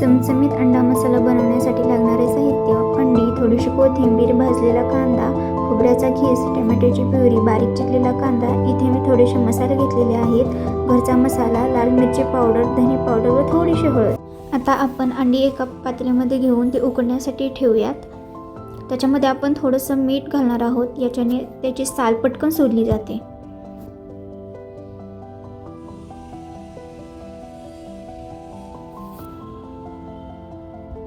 चमचमीत अंडा मसाला बनवण्यासाठी लागणारे साहित्य अंडी थोडीशी कोथिंबीर भाजलेला कांदा खोबऱ्याचा खीस टमॅटोची प्युरी बारीक चिरलेला कांदा इथे मी थोडेसे मसाले घेतलेले आहेत. घरचा मसाला लाल मिरची पावडर धने पावडर व थोडीशी हळद. आता आपण अंडी एका पातेल्यामध्ये घेऊन ते उकडण्यासाठी ठेवूयात. त्याच्यामध्ये आपण थोडंसं मीठ घालणार आहोत याच्याने त्याची साल पटकन सोडली जाते.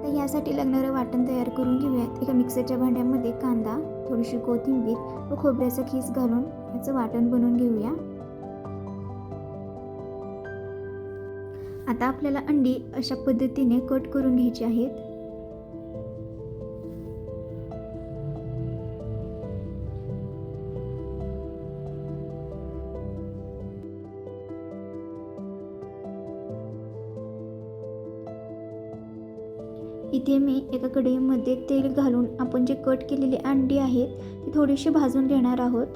तर यासाठी लागणारं वाटण तयार करून घेऊयात. एका मिक्सरच्या भांड्यामध्ये कांदा थोडीशी कोथिंबीर व खोबऱ्याचा खीस घालून याचं वाटण बनवून घेऊया. आता आपल्याला अंडी अशा पद्धतीने कट करून घ्यायची आहेत. इथे मी एका कढईमध्ये तेल घालून आपण जे कट केलेली अंडी आहेत ती थोडीशी भाजून घेणार आहोत.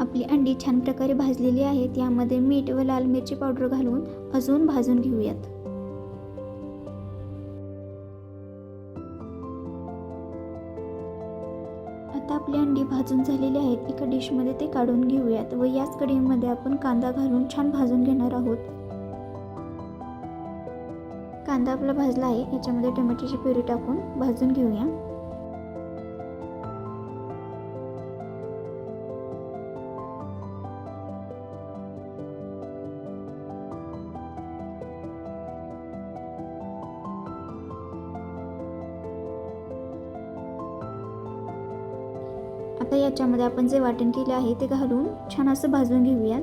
आपली अंडी छान प्रकारे भाजलेली आहेत यामध्ये मीठ व लाल मिरची पावडर घालून अजून भाजून घेऊयात. आता आपली अंडी भाजून झालेली आहेत. एका डिशमध्ये ते काढून घेऊयात व याच कढईमध्ये आपण कांदा घालून छान भाजून घेणार आहोत. कांदा आपला भाजला आहे. याच्यामध्ये टोमॅटोची प्युरी टाकून भाजून घेऊया. आता याच्यामध्ये आपण जे वाटण केले आहे ते घालून छान असं भाजून घेऊयात.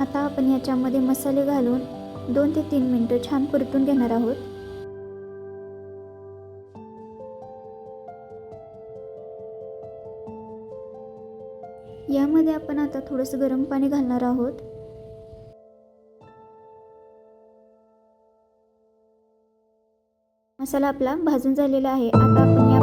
आता आपण याच्यामध्ये मसाले घालून दोन ते तीन मिनटं छान परतून घेणार आहोत. यामध्ये आपण आता थोडंसं गरम पाणी घालणार आहोत. मसाला आपला भाजून झालेला आहे. आता आपण या